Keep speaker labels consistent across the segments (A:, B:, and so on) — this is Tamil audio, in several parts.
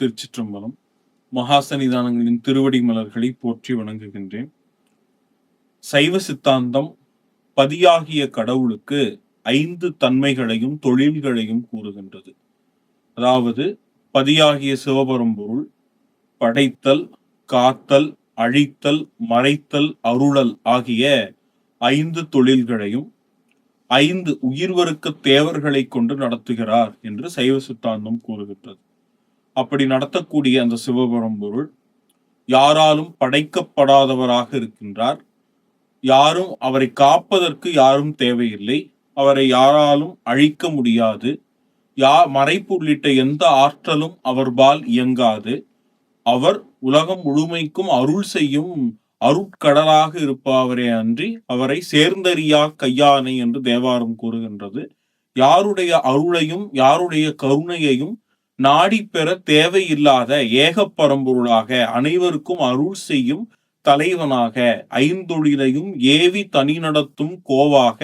A: திருச்சிற்றம்பலம் மகாசனிதானங்களின் திருவடி மலர்களை போற்றி வணங்குகின்றேன். சைவ சித்தாந்தம் பதியாகிய கடவுளுக்கு ஐந்து தன்மைகளையும் தொழில்களையும் கூறுகின்றது. அதாவது பதியாகிய சிவபரம்பொருள் படைத்தல் காத்தல் அழித்தல் மறைத்தல் அருளல் ஆகிய ஐந்து தொழில்களையும் ஐந்து உயிர்வருக்க தேவர்களை கொண்டு நடத்துகிறார் என்று சைவ சித்தாந்தம் கூறுகின்றது. அப்படி நடத்தக்கூடிய அந்த சிவபரம்பொருள் யாராலும் படைக்கப்படாதவராக இருக்கின்றார். யாரும் அவரை காப்பதற்கு யாரும் தேவையில்லை. அவரை யாராலும் அழிக்க முடியாது. யா மறைப்பு உள்ளிட்ட எந்த ஆற்றலும் அவர்பால் இயங்காது. அவர் உலகம் முழுமைக்கும் அருள் செய்யும் அருட்கடலாக இருப்பவரே அன்றி அவரை சேர்ந்தறியா கையானை என்று தேவாரம் கூறுகின்றது. யாருடைய அருளையும் யாருடைய கருணையையும் நாடி பெற தேவையில்லாத ஏகப்பரம்பொருளாக அனைவருக்கும் அருள் செய்யும் தலைவனாக ஐந்தொழிலையும் ஏவி தனி நடத்தும் கோவாக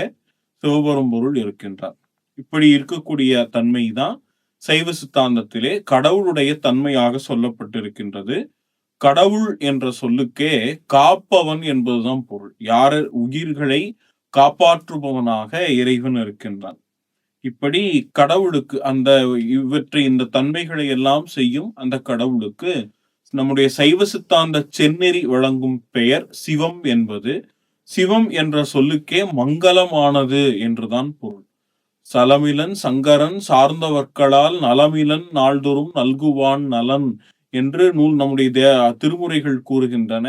A: சிவபெரும்பொருள் இருக்கின்றார். இப்படி இருக்கக்கூடிய தன்மை தான் சைவ சித்தாந்தத்திலே கடவுளுடைய தன்மையாக சொல்லப்பட்டிருக்கின்றது. கடவுள் என்ற சொல்லுக்கே காப்பவன் என்பதுதான் பொருள். யார உயிர்களை காப்பாற்றுபவனாக இறைவன் இருக்கின்றான். இப்படி கடவுளுக்கு அந்த இவற்றை இந்த தன்மைகளை எல்லாம் செய்யும் அந்த கடவுளுக்கு நம்முடைய சைவ சித்தாந்த செந்நெறி வழங்கும் பெயர் சிவம் என்பது. சிவம் என்ற சொல்லுக்கே மங்களமானது என்றுதான் பொருள். சலமிலன் சங்கரன் சார்ந்தவர்களால் நலமிலன் நாள்தோறும் நல்குவான் நலன் என்று நூல் நம்முடைய தே திருமுறைகள் கூறுகின்றன.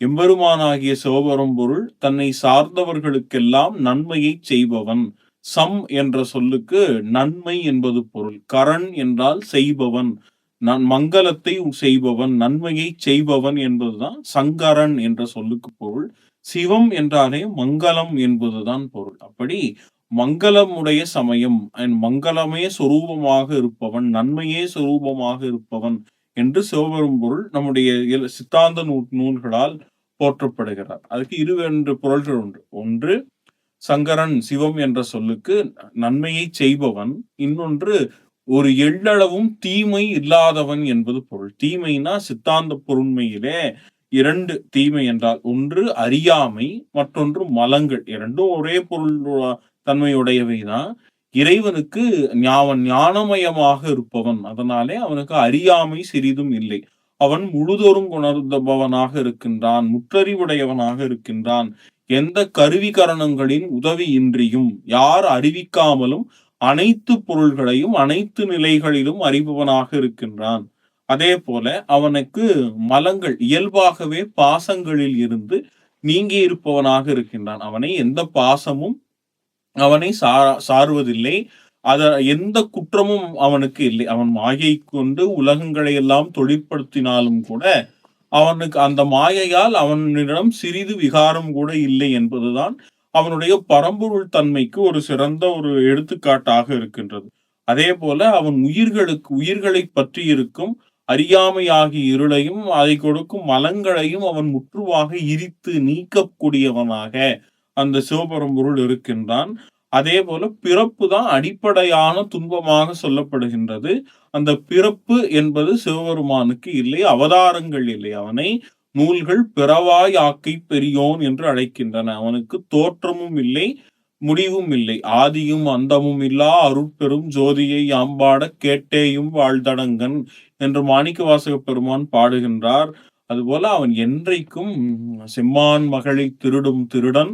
A: எம்பெருமானாகிய சிவபெரும் பொருள் தன்னை சார்ந்தவர்களுக்கெல்லாம் நன்மையை செய்பவன். சம் என்ற சொல்லுக்கு நன்மை என்பது பொருள். கரண் என்றால் செய்பவன். நான் மங்களத்தை செய்பவன் நன்மையை செய்பவன் என்பதுதான் சங்கரன் என்ற சொல்லுக்கு பொருள். சிவம் என்றாலே மங்களம் என்பதுதான் பொருள். அப்படி மங்களமுடைய சமயம் மங்களமே சொரூபமாக இருப்பவன் நன்மையே சுரூபமாக இருப்பவன் என்று சிவபெரும் பொருள் நம்முடைய சித்தாந்த நூல்களால் போற்றப்படுகிறார். அதுக்கு இருவென்று பொருள்கள் உண்டு. ஒன்று சங்கரன் சிவம் என்ற சொல்லுக்கு நன்மையை செய்பவன் இன்னொன்று ஒரு எள்ளளவும் தீமை இல்லாதவன் என்பது பொருள். தீமைனா சித்தாந்த பொருண்மையிலே இரண்டு தீமை என்றால் ஒன்று அறியாமை மற்றொன்று மலங்கள். இரண்டும் ஒரே பொருள் தன்மையுடையவைதான். இறைவனுக்கு அவன் ஞானமயமாக இருப்பவன். அதனாலே அவனுக்கு அறியாமை சிறிதும் இல்லை. அவன் முழுதோறும் உணர்ந்தபவனாக இருக்கின்றான் முற்றறிவுடையவனாக இருக்கின்றான். எந்த கருவிகரணங்களின் உதவியின்றியும் யார் அறிவிக்காமலும் அனைத்து பொருள்களையும் அனைத்து நிலைகளிலும் அறிபவனாக இருக்கின்றான். அதே போல அவனுக்கு மலங்கள் இயல்பாகவே பாசங்களில் இருந்து நீங்கி இருப்பவனாக இருக்கின்றான். அவனை எந்த பாசமும் அவனை சார்வதில்லை. அத எந்த குற்றமும் அவனுக்கு இல்லை. அவன் மாயை கொண்டு உலகங்களை எல்லாம் தொழிற்படுத்தினாலும் கூட அவனுக்கு அந்த மாயையால் அவனிடம் சிறிது விகாரம் கூட இல்லை என்பதுதான் அவனுடைய பரம்பொருள் தன்மைக்கு ஒரு சிறந்த ஒரு எடுத்துக்காட்டாக இருக்கின்றது. அதே போல அவன் உயிர்களுக்கு உயிர்களை பற்றி இருக்கும் அறியாமையாகி இருளையும் அதை கொடுக்கும் மலங்களையும் அவன் முற்றுவாக இரித்து நீக்கக்கூடியவனாக அந்த சிவபரம்பொருள் இருக்கின்றான். அதே போல பிறப்பு தான் அடிப்படையான துன்பமாக சொல்லப்படுகின்றது. அந்த பிறப்பு என்பது சிவபெருமானுக்கு இல்லை அவதாரங்கள் இல்லை. அவனை நூல்கள் பிறவாய் ஆக்கை பெரியோன் என்று அழைக்கின்றன. அவனுக்கு தோற்றமும் இல்லை முடிவும் இல்லை. ஆதியும் அந்தமும் இல்லா அருட்பெரும் ஜோதியை ஆம்பாட கேட்டேயும் வாழ்தடங்கன் என்று மாணிக்க வாசக பெருமான் பாடுகின்றார். அதுபோல அவன் என்றைக்கும் செம்மான் மகளை திருடும் திருடன்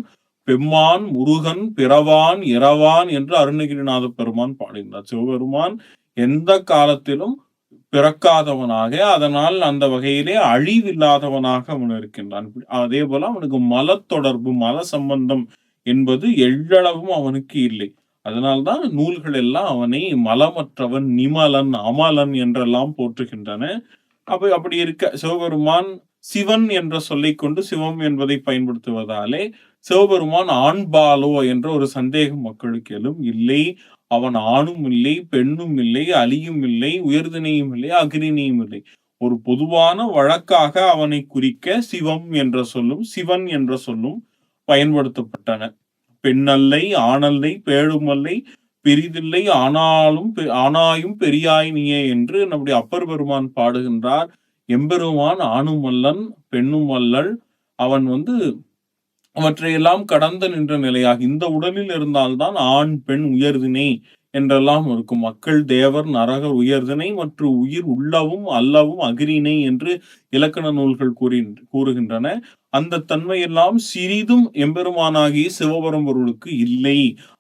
A: பெம்மான் முருகன் பிறவான் இரவான் என்று அருணகிரிநாத பெருமான் பாடுகின்றார் சிவபெருமான் எந்த காலத்திலும் பிறக்காதவனாக அதனால் அந்த வகையிலே அழிவில்லாதவனாக அவன் இருக்கின்றான். அதே போல அவனுக்கு மல தொடர்பு மல சம்பந்தம் என்பது எள்ளளவும் அவனுக்கு இல்லை. அதனால்தான் நூல்கள் எல்லாம் அவனை மலமற்றவன் நிமலன் அமலன் என்றெல்லாம் போற்றுகின்றன. அப்ப அப்படி இருக்க சிவபெருமான் சிவன் என்ற சொல்லை கொண்டு சிவம் என்பதை பயன்படுத்துவதாலே சிவபெருமான் ஆண்பாலோ என்ற ஒரு சந்தேகம் மக்களுக்கு எழும் இல்லை. அவன் ஆணும் இல்லை பெண்ணும் இல்லை அலியும் இல்லை உயர்தினையும் இல்லை அக்னினியும் இல்லை. ஒரு பொதுவான வழக்காக அவனை குறிக்க சிவம் என்ற சொல்லும் சிவன் என்ற சொல்லும் பயன்படுத்தப்பட்டன. பெண்ணல்லை ஆணல்லை பேழுமல்லை பெரிதில்லை ஆனாலும் பெ- ஆனாயும் பெரியாய் நீயே என்று நம்முடைய அப்பர் பெருமான் பாடுகின்றார். எம்பெருமான் ஆணும் அல்லன் பெண்ணும் வல்லல் அவன் வந்து அவற்றையெல்லாம் கடந்து நின்ற நிலையாக இந்த உடலில் இருந்தால்தான் ஆண் பெண் உயர்தினை என்றெல்லாம் இருக்கும். மக்கள் தேவர் நரகர் உயர்தினை மற்றும் உயிர் உள்ளவும் அல்லவும் அகிரினை என்று இலக்கண நூல்கள் கூறி கூறுகின்றன. அந்த தன்மையெல்லாம் சிறிதும் எம்பெருமானாகிய சிவபரம்பொருளுக்கு இல்லை.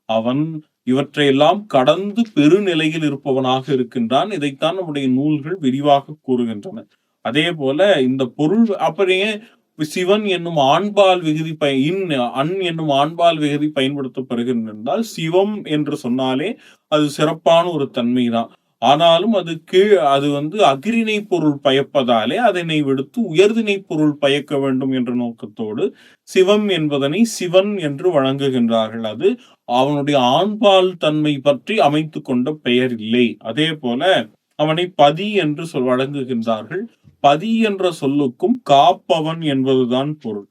A: அவன் இவற்றையெல்லாம் கடந்து பெருநிலையில் இருப்பவனாக இருக்கின்றான். இதைத்தான் நம்முடைய நூல்கள் விரிவாக கூறுகின்றன. அதே போல இந்த பொருள் அப்படியே சிவன் என்னும் ஆண்பால் விகுதி பயன் இன் அன் என்னும் ஆண்பால் விகுதி பயன்படுத்தப்படுகிறது என்றால் சிவம் என்று சொன்னாலே அது சிறப்பான ஒரு தன்மைதான். ஆனாலும் அது கீழ் அது வந்து அகிரிணை பொருள் பயப்பதாலே அதனை விடுத்து உயர்தினை பொருள் பயக்க வேண்டும் என்ற நோக்கத்தோடு சிவம் என்பதனை சிவன் என்று வழங்குகின்றார்கள். அது அவனுடைய ஆண்பால் தன்மை பற்றி அமைத்து கொண்ட பெயர் இல்லை. அதே போல அவனை பதி என்று சொல் வழங்குகின்றார்கள். பதி என்ற சொல்லுக்கும் காப்பவன் என்பதுதான் பொருள்.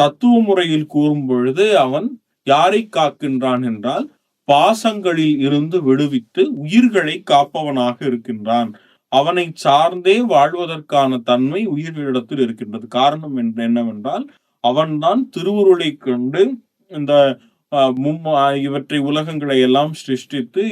A: தத்துவ முறையில் கூறும் பொழுது அவன் யாரை காக்கின்றான் என்றால் பாசங்களில் இருந்து விடுவித்து உயிர்களை காப்பவனாக இருக்கின்றான். அவனை சார்ந்தே வாழ்வதற்கான தன்மை உயிர்களிடத்தில் இருக்கின்றது. காரணம் என்று என்னவென்றால் அவன்தான் திருவுருளை கொண்டு இந்த மும் இவற்றை உலகங்களை எல்லாம் சிருஷ்டித்து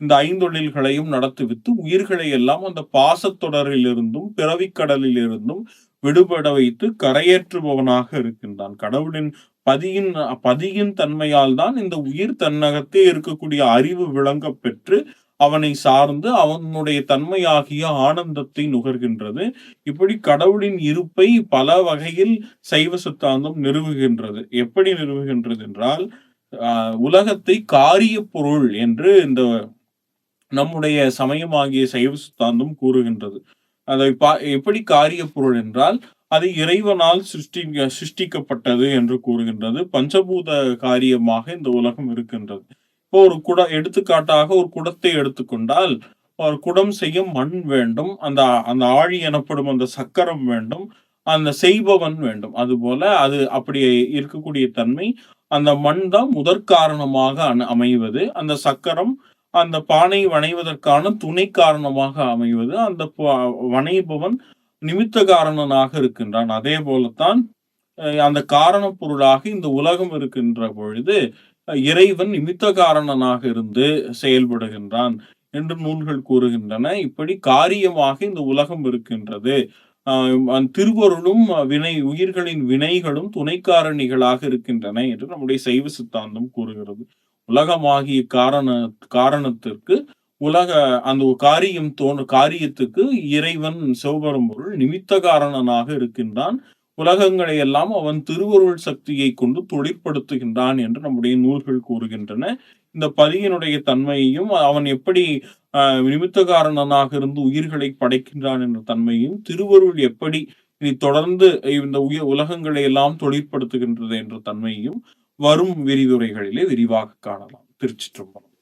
A: இந்த ஐந்தொழில்களையும் நடத்துவித்து உயிர்களை எல்லாம் அந்த பாசத்தொடரிலிருந்தும் பிறவிக்கடலில் இருந்தும் விடுபட வைத்து கரையேற்றுபவனாக இருக்கின்றான். கடவுளின் பதியின் பதியின் தன்மையால் தான் இந்த உயிர் தன்னகத்தே இருக்கக்கூடிய அறிவு விளங்க பெற்று அவனை சார்ந்து அவனுடைய தன்மையாகிய ஆனந்தத்தை நுகர்கின்றது. இப்படி கடவுளின் இருப்பை பல வகையில் சைவ சித்தாந்தம் நிறுவுகின்றது. எப்படி நிறுவுகின்றது என்றால் ஆஹ், உலகத்தை காரிய பொருள் என்று இந்த நம்முடைய சமயமாகிய சைவ சித்தாந்தம் கூறுகின்றது. அதை பா- எப்படி காரிய பொருள் என்றால் அது இறைவனால் சிருஷ்டி சிருஷ்டிக்கப்பட்டது என்று கூறுகின்றது. பஞ்சபூத காரியமாக இந்த உலகம் இருக்கின்றது. இப்போ ஒரு குட எடுத்துக்காட்டாக ஒரு குடத்தை எடுத்துக்கொண்டால் ஒரு குடம் செய்ய மண் வேண்டும் அந்த அந்த ஆழி எனப்படும் அந்த சக்கரம் வேண்டும் அந்த செய்பவன் வேண்டும். அதுபோல அது அப்படி இருக்கக்கூடிய தன்மை அந்த மண் தான் முதற்காரணமாக அமைவது. அந்த சக்கரம் அந்த பானை வணைவதற்கான துணை காரணமாக அமைவது. அந்த வணைபவன் நிமித்த காரணனாக இருக்கின்றான். அதே போலத்தான் அஹ், அந்த காரண பொருளாக இந்த உலகம் இருக்கின்ற பொழுது இறைவன் நிமித்த காரணனாக இருந்து செயல்படுகின்றான் என்று நூல்கள் கூறுகின்றன. இப்படி காரியமாக இந்த உலகம் இருக்கின்றது. ஆஹ் திருவருளும் வினை உயிர்களின் வினைகளும் துணைக்காரணிகளாக இருக்கின்றன என்று நம்முடைய சைவ சித்தாந்தம் கூறுகிறது. உலகமாகிய காரண காரணத்திற்கு உலக அந்த காரியம் தோணு காரியத்துக்கு இறைவன் சிவபெரும்பொருள் நிமித்த காரணனாக இருக்கின்றான். உலகங்களை எல்லாம் அவன் திருவருள் சக்தியை கொண்டு தொழிற்படுத்துகின்றான் என்று நம்முடைய நூல்கள் கூறுகின்றன. இந்த பதியினுடைய தன்மையையும் அவன் எப்படி ஆஹ், நிமித்த காரணனாக இருந்து உயிர்களை படைக்கின்றான் என்ற தன்மையும் திருவருள் எப்படி இனி தொடர்ந்து இந்த உய உலகங்களை எல்லாம் தொழிற்படுத்துகின்றது என்ற தன்மையையும் வரும் விரிவுரைகளிலே விரிவாக காணலாம். திருச்சிற்றம்பலம்.